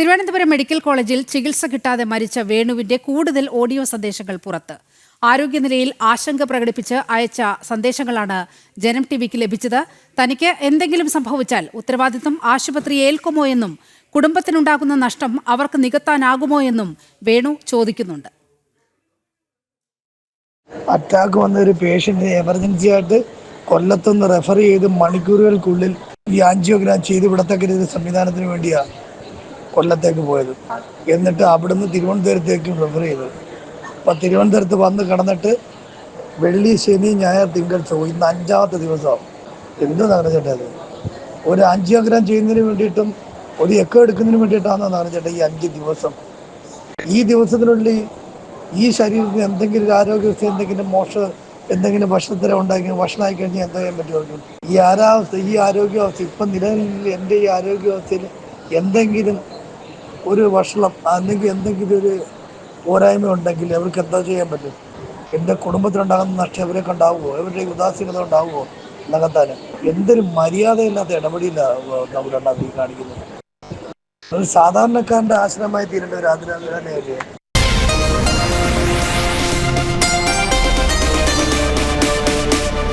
Thiruvananthapuram medical കോളേജിൽ ചികിത്സ കിട്ടാതെ മരിച്ച വേണുവിന്റെ കൂടുതൽ ഓഡിയോ സന്ദേശങ്ങൾ പുറത്ത്. ആരോഗ്യനിലയിൽ ആശങ്ക പ്രകടിപ്പിച്ച് അയച്ച സന്ദേശങ്ങളാണ് ജനം ടിവിക്ക് ലഭിച്ചത്. തനിക്ക് എന്തെങ്കിലും സംഭവിച്ചാൽ ഉത്തരവാദിത്വം ആശുപത്രി ഏൽക്കുമോ എന്നും കുടുംബത്തിനുണ്ടാകുന്ന നഷ്ടം അവർക്ക് നികത്താനാകുമോ എന്നും വേണു ചോദിക്കുന്നുണ്ട്. അറ്റാക്ക് വന്ന ഒരു പേഷ്യന്റിനെ എമർജൻസി ആയിട്ട് കൊല്ലത്തുനിന്ന് റെഫർ ചെയ്ത് മണിക്കൂറുകൾക്കുള്ളിൽ ഈ ആൻജിയോഗ്രാം ചെയ്ത് വിടത്തക്ക സംവിധാനത്തിന് വേണ്ടിയാണ്. കൊല്ലത്തേക്ക് പോയത്. എന്നിട്ട് അവിടുന്ന് തിരുവനന്തപുരത്തേക്ക് റെഫർ ചെയ്തു. അപ്പം തിരുവനന്തപുരത്ത് വന്ന് കിടന്നിട്ട് വെള്ളി ശനി ഞായർ തിങ്കൾ ചൊവ്വ ഇന്ന് അഞ്ചാമത്തെ ദിവസം എന്ത് അത് ഒരു ആൻജിയോഗ്രാം ചെയ്യുന്നതിന് വേണ്ടിയിട്ടും ഒരു എക്കോ എടുക്കുന്നതിന് വേണ്ടിയിട്ടാണ് നടന്നിട്ട് ഈ അഞ്ച് ദിവസം? ഈ ദിവസത്തിനുള്ളിൽ ഈ ശരീരത്തിന് എന്തെങ്കിലും ആരോഗ്യവസ്ഥ എന്തെങ്കിലും മോശ എന്തെങ്കിലും ഭക്ഷണത്തില ഉണ്ടാക്കി ഭക്ഷണമായി കഴിഞ്ഞാൽ എന്താ ചെയ്യാൻ പറ്റുമോ ഈ ആരാവസ്ഥ ഈ ആരോഗ്യാവസ്ഥ ഇപ്പം നിലവിൽ എന്റെ ഈ ആരോഗ്യാവസ്ഥയിൽ എന്തെങ്കിലും ഒരു വഷളം അല്ലെങ്കിൽ എന്തെങ്കിലും ഒരു പോരായ്മ ഉണ്ടെങ്കിൽ അവർക്ക് എന്താ ചെയ്യാൻ പറ്റും? എന്റെ കുടുംബത്തിനുണ്ടാകുന്ന നഷ്ടം ഇവരൊക്കെ ഉണ്ടാവുമോ? ഇവരുടെ ഉദാസീനത ഉണ്ടാവുമോ? നികത്താൻ എന്തൊരു മര്യാദയില്ലാത്ത ഇടപെടിയില്ല നമ്മളുണ്ടാക്കി കാണിക്കുന്നത്. ഒരു സാധാരണക്കാരന്റെ ആശ്രമമായി തീരേണ്ട ഒരു ആഗ്രഹം